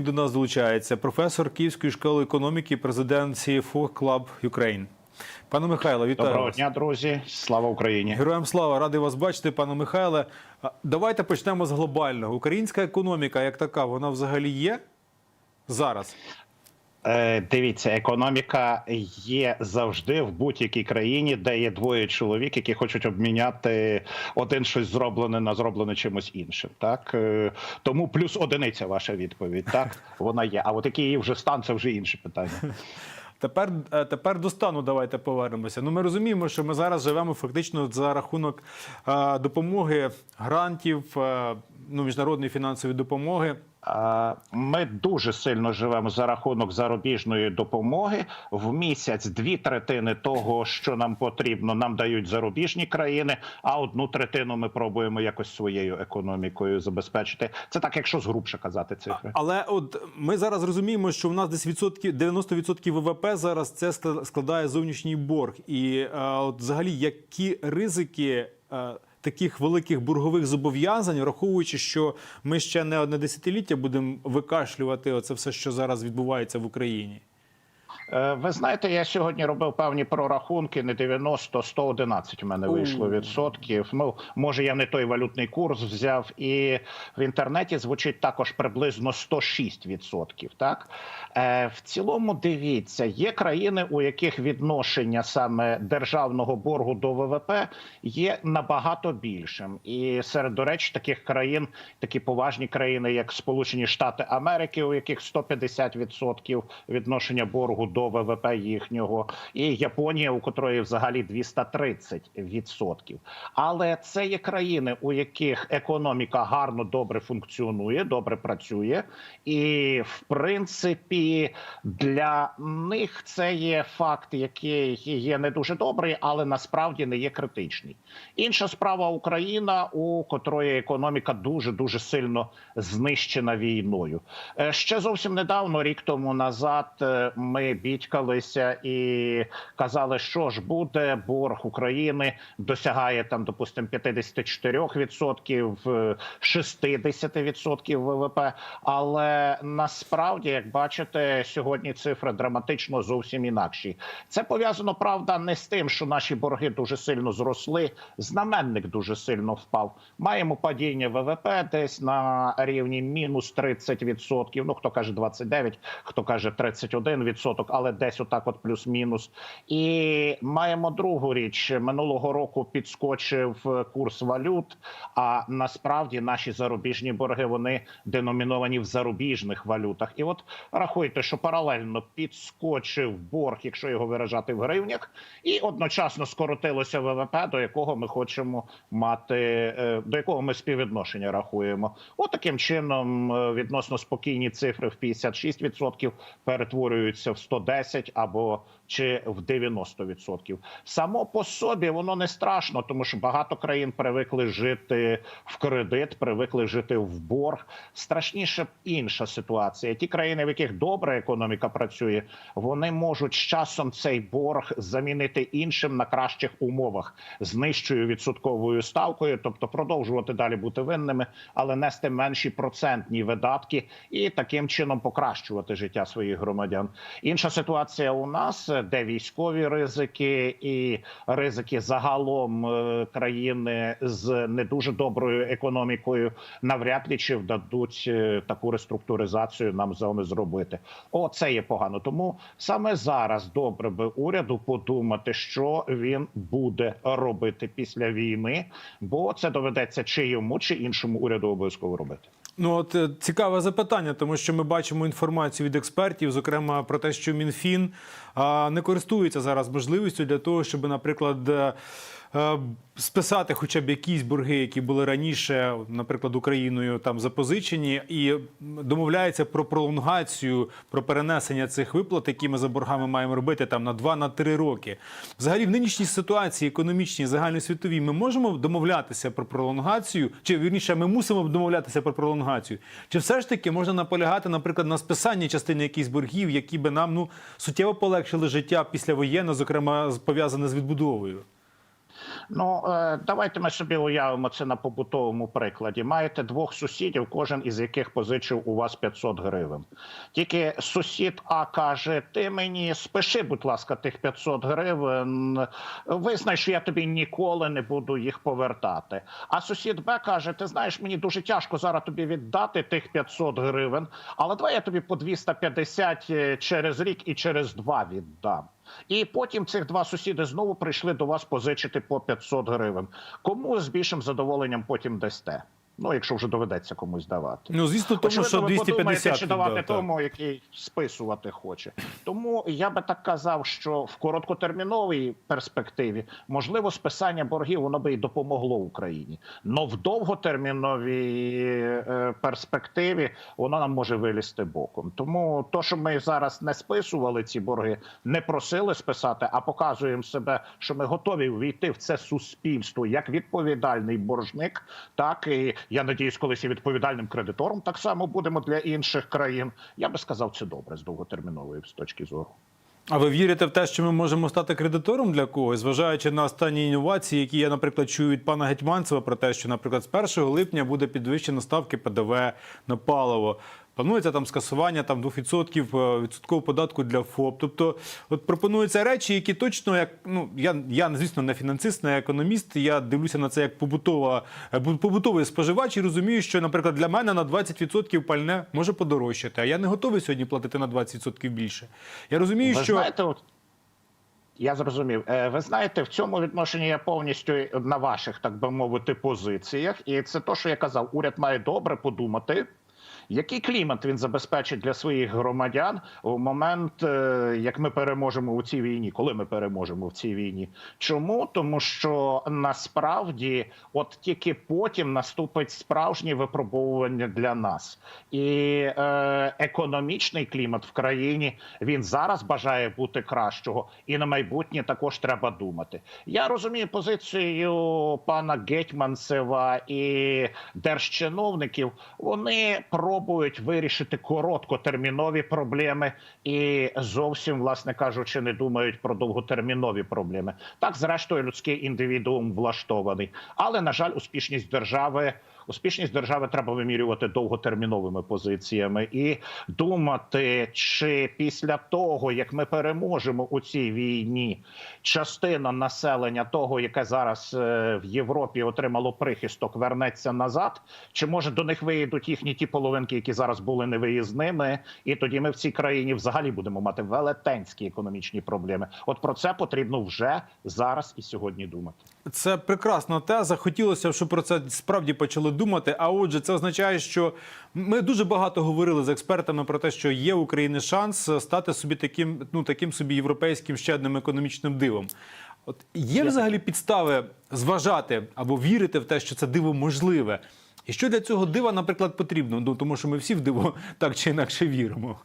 До нас долучається професор Київської школи економіки, президент CFO Club Ukraine. Пане Михайло, вітаю Доброго вас. дня, друзі! Слава Україні! Героям слава, радий вас бачити, пане Михайле. Давайте почнемо з глобального. Українська економіка, як така, вона взагалі є зараз. Е, дивіться, економіка є завжди в будь-якій країні, де є двоє чоловік, які хочуть обміняти один щось зроблене на зроблене чимось іншим. Так е, тому плюс одиниця ваша відповідь. Так вона є. А от який її вже стан, це вже інше питання. Тепер, е, тепер до стану давайте повернемося. Ну, ми розуміємо, що ми зараз живемо фактично за рахунок допомоги, грантів, ну, міжнародної фінансової допомоги. Ми дуже сильно живемо за рахунок зарубіжної допомоги. В місяць дві третини того, що нам потрібно, нам дають зарубіжні країни. А одну третину ми пробуємо якось своєю економікою забезпечити. Це так, якщо згрубше казати цифри. Але от ми зараз розуміємо, що в нас десь відсотків 90% ВВП зараз це складає зовнішній борг. І е, от взагалі які ризики е, таких великих боргових зобов'язань, враховуючи, що ми ще не одне десятиліття будемо викашлювати оце все, що зараз відбувається в Україні. Е, Ви знаєте, я сьогодні робив певні прорахунки. Не 90, 111 в мене вийшло відсотків. Ну може я не той валютний курс взяв, і в інтернеті звучить також приблизно 106 відсотків. Так е, в цілому дивіться, є країни, у яких відношення саме державного боргу до ВВП є набагато більшим. І серед до речі, таких країн, такі поважні країни, як Сполучені Штати Америки, у яких 150% відношення боргу до ВВП їхнього, і Японія, у котрої взагалі 230%. Але це є країни, у яких економіка гарно добре функціонує, добре працює, і в принципі для них це є факт, який є не дуже добрий, але насправді не є критичний. Інша справа Україна, у котрої економіка дуже дуже сильно знищена війною. Е, Ще зовсім недавно, рік тому назад, е, ми бідькалися і казали, що ж буде борг України досягає там, допустимо, 54%, е, 60% ВВП. Але насправді, як бачите, сьогодні цифри драматично зовсім інакші. Це пов'язано правда не з тим, що наші борги дуже сильно зросли. Знаменник дуже сильно впав. Маємо падіння ВВП десь на рівні мінус 30%. Ну хто каже 29, хто каже 31%, але десь отак, от плюс-мінус. І маємо другу річ минулого року підскочив курс валют. А насправді наші зарубіжні борги вони деноміновані в зарубіжних валютах. І от рахуйте, що паралельно підскочив борг, якщо його виражати в гривнях, і одночасно скоротилося ВВП, до якого ми хочемо мати, е, до якого ми співвідношення рахуємо. От таким чином е, відносно спокійні цифри в 56% перетворюються в 110 або чи в 90%. Само по собі воно не страшно, тому що багато країн привикли жити в кредит, привикли жити в борг. Страшніше інша ситуація. Ті країни, в яких добра економіка працює, вони можуть з часом цей борг замінити іншим на кращих умовах з нижчою відсотковою ставкою, тобто продовжувати далі бути винними, але нести менші процентні видатки і таким чином покращувати життя своїх громадян. Інша ситуація у нас, де військові ризики і ризики загалом е, країни з не дуже доброю економікою, навряд ли чи вдадуть е, таку реструктуризацію нам з зробити. О, це є погано. Тому саме зараз добре би уряду подумати, що він буде робити після війни, бо це доведеться чи йому, чи іншому уряду обов'язково робити. Ну от е, цікаве запитання, тому що ми бачимо інформацію від експертів, зокрема про те, що МінФін не користується зараз можливістю для того, щоб, наприклад, е, списати хоча б якісь борги, які були раніше, наприклад, Україною там запозичені, і домовляється про пролонгацію, про перенесення цих виплат, які ми за боргами маємо робити там на 2-3 роки. Взагалі, в нинішній ситуації економічній, загальносвітовій, ми можемо домовлятися про пролонгацію, чи вірніше, ми мусимо домовлятися про пролонгацію. Чи все ж таки можна наполягати, наприклад, на списанні частини якихось боргів, які би нам ну суттєво полегшили життя післявоєнне, зокрема з- пов'язане з відбудовою? Ну е, давайте ми собі уявимо це на побутовому прикладі. Маєте двох сусідів, кожен із яких позичив у вас 500 гривень. Тільки сусід А каже: Ти мені спиши, будь ласка, тих 500 гривень. Визнай, що я тобі ніколи не буду їх повертати. А сусід Б каже: Ти знаєш, мені дуже тяжко зараз тобі віддати тих 500 гривень, але давай я тобі по 250 е, через рік і через два віддам. І потім цих два сусіди знову прийшли до вас позичити по 500 гривень. Кому з більшим задоволенням потім дасте? Ну, якщо вже доведеться комусь давати. Ну звісно, тому Очевидно, що ви 250 подумаєте, чи давати да, так. тому, який списувати хоче. Тому я би так казав, що в короткотерміновій перспективі можливо списання боргів воно би і допомогло Україні. Но в довготерміновій е, перспективі воно нам може вилізти боком. Тому то, що ми зараз не списували ці борги, не просили списати, а показуємо себе, що ми готові ввійти в це суспільство як відповідальний боржник, так і я надіюсь, колись і відповідальним кредитором так само будемо для інших країн. Я би сказав, це добре з довготермінової з точки зору. А ви вірите в те, що ми можемо стати кредитором для когось, зважаючи на останні інновації, які я, наприклад, чую від пана Гетьманцева про те, що, наприклад, з 1 липня буде підвищено ставки ПДВ на паливо. Планується там скасування там 2% е, відсоткового податку для ФОП. Тобто, от пропонуються речі, які точно як ну я, я звісно не фінансист, не економіст. Я дивлюся на це як побутова е, побутовий споживач і розумію, що, наприклад, для мене на 20% пальне може подорожчати. А я не готовий сьогодні платити на 20% більше. Я розумію, Ви що знаєте, от я зрозумів. Е, Ви знаєте, в цьому відношенні я повністю на ваших, так би мовити, позиціях. І це то, що я казав, уряд має добре подумати. Який клімат він забезпечить для своїх громадян у момент, е, як ми переможемо у цій війні, коли ми переможемо в цій війні? Чому? Тому що насправді, от тільки потім наступить справжнє випробовування для нас, і е, економічний клімат в країні він зараз бажає бути кращого, і на майбутнє також треба думати. Я розумію позицію пана Гетьманцева і держчиновників. Вони пробують вирішити короткотермінові проблеми і зовсім, власне кажучи, не думають про довготермінові проблеми. Так, зрештою, людський індивідуум влаштований, але на жаль, успішність держави. Успішність держави треба вимірювати довготерміновими позиціями і думати, чи після того, як ми переможемо у цій війні, частина населення того, яке зараз е, в Європі отримало прихисток, вернеться назад, чи може до них виїдуть їхні ті половинки, які зараз були невиїзними, і тоді ми в цій країні взагалі будемо мати велетенські економічні проблеми. От про це потрібно вже зараз і сьогодні думати. Це прекрасна теза. Хотілося б, щоб про це справді почали думати. А отже, це означає, що ми дуже багато говорили з експертами про те, що є у України шанс стати собі таким, ну таким собі європейським ще одним економічним дивом. От є взагалі підстави зважати або вірити в те, що це диво можливе. І що для цього дива, наприклад, потрібно? Ну тому що ми всі в диво так чи інакше віримо.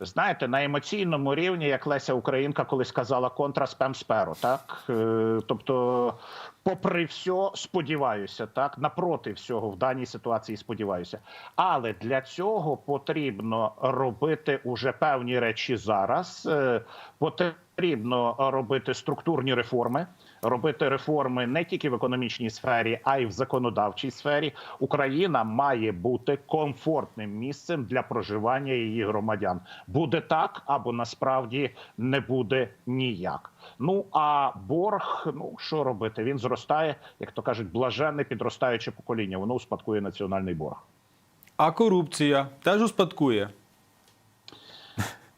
Знаєте, на емоційному рівні, як Леся Українка колись казала, контра спем сперо, так Е, тобто, попри все, сподіваюся, так напроти всього в даній ситуації сподіваюся. Але для цього потрібно робити уже певні речі зараз. Е, Потрібно робити структурні реформи, робити реформи не тільки в економічній сфері, а й в законодавчій сфері. Україна має бути комфортним місцем для проживання її громадян. Буде так або насправді не буде ніяк. Ну а борг, ну що робити? Він зростає, як то кажуть, блаженне підростаюче покоління. Воно успадкує національний борг. А корупція теж успадкує.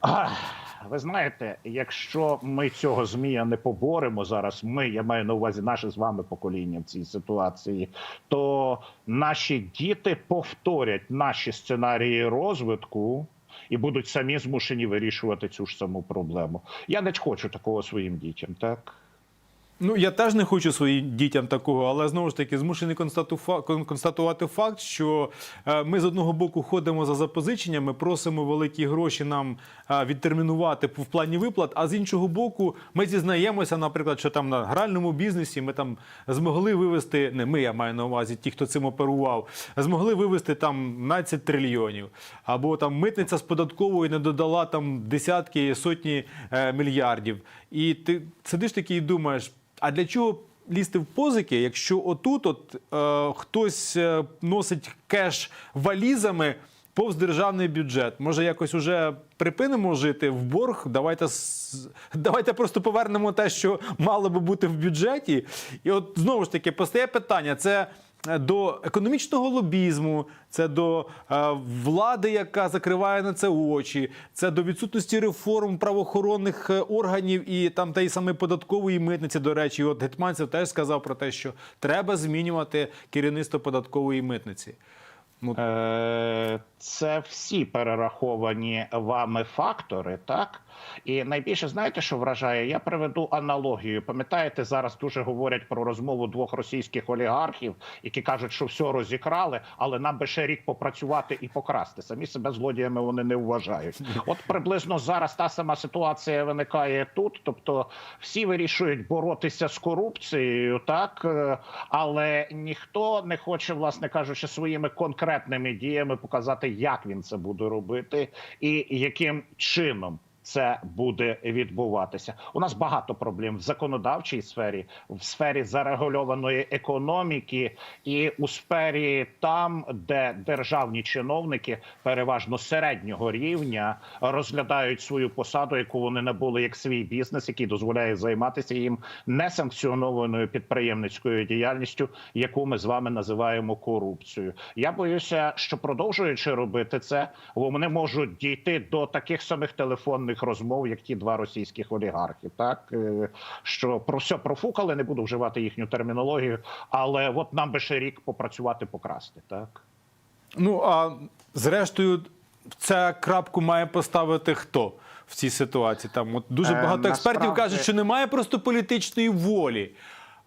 Ах, Ви знаєте, якщо ми цього змія не поборемо зараз, ми я маю на увазі наше з вами покоління в цій ситуації, то наші діти повторять наші сценарії розвитку. І будуть самі змушені вирішувати цю ж саму проблему. Я не хочу такого своїм дітям, так Ну, я теж не хочу своїм дітям такого, але знову ж таки змушений констату- констатувати факт, що е, ми з одного боку ходимо за запозиченнями, просимо великі гроші нам е, відтермінувати в плані виплат. А з іншого боку, ми зізнаємося, наприклад, що там на гральному бізнесі ми там змогли вивести, не ми, я маю на увазі, ті, хто цим оперував, змогли вивести там 12 трильйонів. Або там митниця з податковою не додала там десятки, сотні е, мільярдів. І ти сидиш такий і думаєш. А для чого лізти в позики, якщо отут от е, хтось е, носить кеш валізами повз державний бюджет? Може, якось уже припинимо жити в борг? Давайте давайте просто повернемо те, що мало би бути в бюджеті. І от знову ж таки постає питання: це. Е, До економічного лобізму, це до е, влади, яка закриває на це очі, це до відсутності реформ правоохоронних е, органів і там та й саме податкової митниці. До речі, от Гетманцев теж сказав про те, що треба змінювати керівництво податкової митниці. Ну, Це всі перераховані вами фактори, так? І найбільше знаєте, що вражає? Я приведу аналогію. Пам'ятаєте, зараз дуже говорять про розмову двох російських олігархів, які кажуть, що все розікрали, але нам би ще рік попрацювати і покрасти. Самі себе злодіями вони не вважають. От приблизно зараз та сама ситуація виникає тут. Тобто всі вирішують боротися з корупцією, так е, але ніхто не хоче, власне кажучи, своїми конкретними діями показати, як він це буде робити і яким чином. Це буде відбуватися. У нас багато проблем в законодавчій сфері, в сфері зарегульованої економіки і у сфері там, де державні чиновники переважно середнього рівня розглядають свою посаду, яку вони набули як свій бізнес, який дозволяє займатися їм несанкціонованою підприємницькою діяльністю, яку ми з вами називаємо корупцією. Я боюся, що продовжуючи робити це, вони можуть дійти до таких самих телефонних розмов, як ті два російських олігархи. Так е, що про все профукали, не буду вживати їхню термінологію, але от нам би ще рік попрацювати, покрасти. Так Ну а зрештою, ця крапку має поставити хто в цій ситуації? Там от дуже Е, багато експертів насправді- кажуть, що немає просто політичної волі.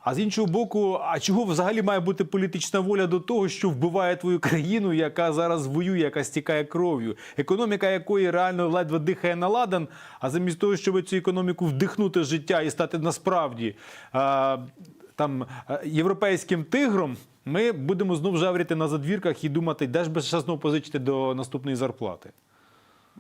А з іншого боку, а чого взагалі має бути політична воля до того, що вбиває твою країну, яка зараз воює, яка стікає кров'ю, економіка якої реально ледве дихає на ладан, а замість того, щоб цю економіку вдихнути життя і стати насправді а, там е, європейським тигром, ми будемо знов жавріти на задвірках і думати, де ж знову позичити до наступної зарплати.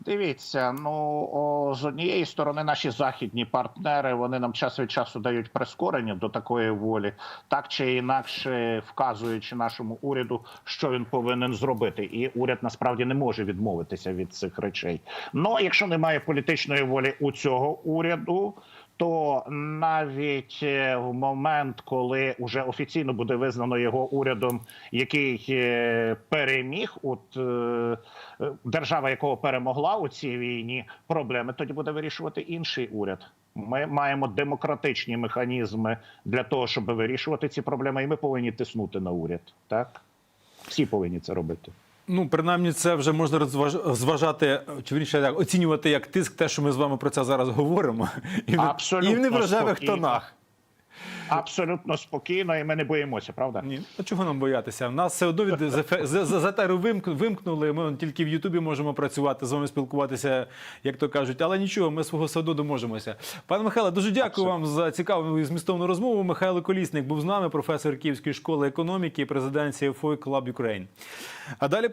Дивіться, ну о, з однієї сторони, наші західні партнери вони нам час від часу дають прискорення до такої волі, так чи інакше вказуючи нашому уряду, що він повинен зробити, і уряд насправді не може відмовитися від цих речей. Ну якщо немає політичної волі у цього уряду. То навіть е, в момент, коли вже офіційно буде визнано його урядом, який е, переміг, от е, держава, якого перемогла у цій війні, проблеми тоді буде вирішувати інший уряд. Ми маємо демократичні механізми для того, щоб вирішувати ці проблеми, і ми повинні тиснути на уряд. Так всі повинні це робити. Ну, принаймні, це вже можна зважати, чи вірніше, так, оцінювати як тиск, те, що ми з вами про це зараз говоримо. І Абсолютно і в неврожевих тонах. Абсолютно спокійно, і ми не боїмося, правда? Ні, а чого нам боятися? В нас все одно від з ефе- з- з етеру вимк- вимкнули. Ми тільки в Ютубі можемо працювати, з вами спілкуватися, як то кажуть. Але нічого, ми свого одно доможемося. Пане Михайле, дуже дякую вам за цікаву і змістовну розмову. Михайло Колісник був з нами, професор Київської школи економіки, президент CFO Club Ukraine. А далі